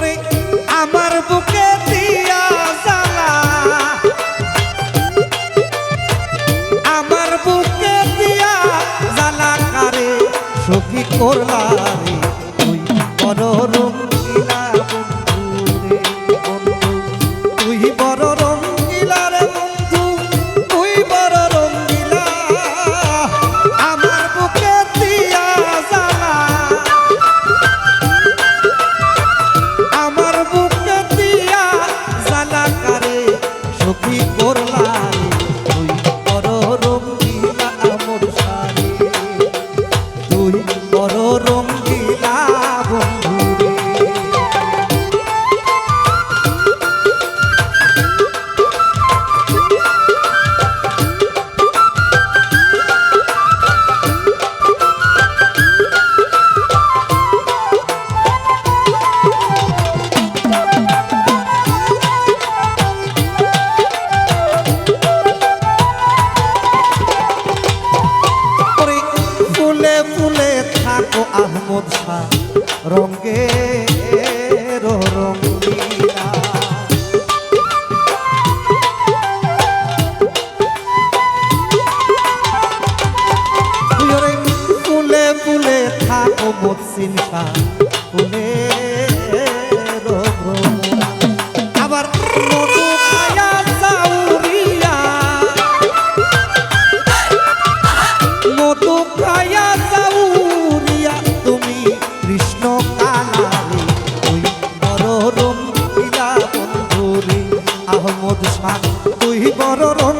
ওরে আমার বুকে দিয়া জালা আমার বুকে দিয়া জ্বালা কারে সুখী করলা রঙ্গে রঙ্গিলা। ফুলে ফুলে থাকো বৎসিন ফুলে আবার তুই বড় রং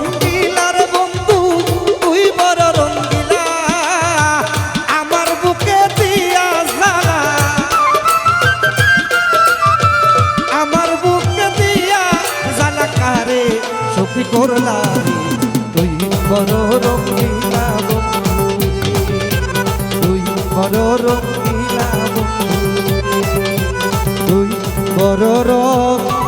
করলা তুই বড় রঙিলা বন্ধু তুই বড় রঙিলা বন্ধু তুই বড় রঙিলা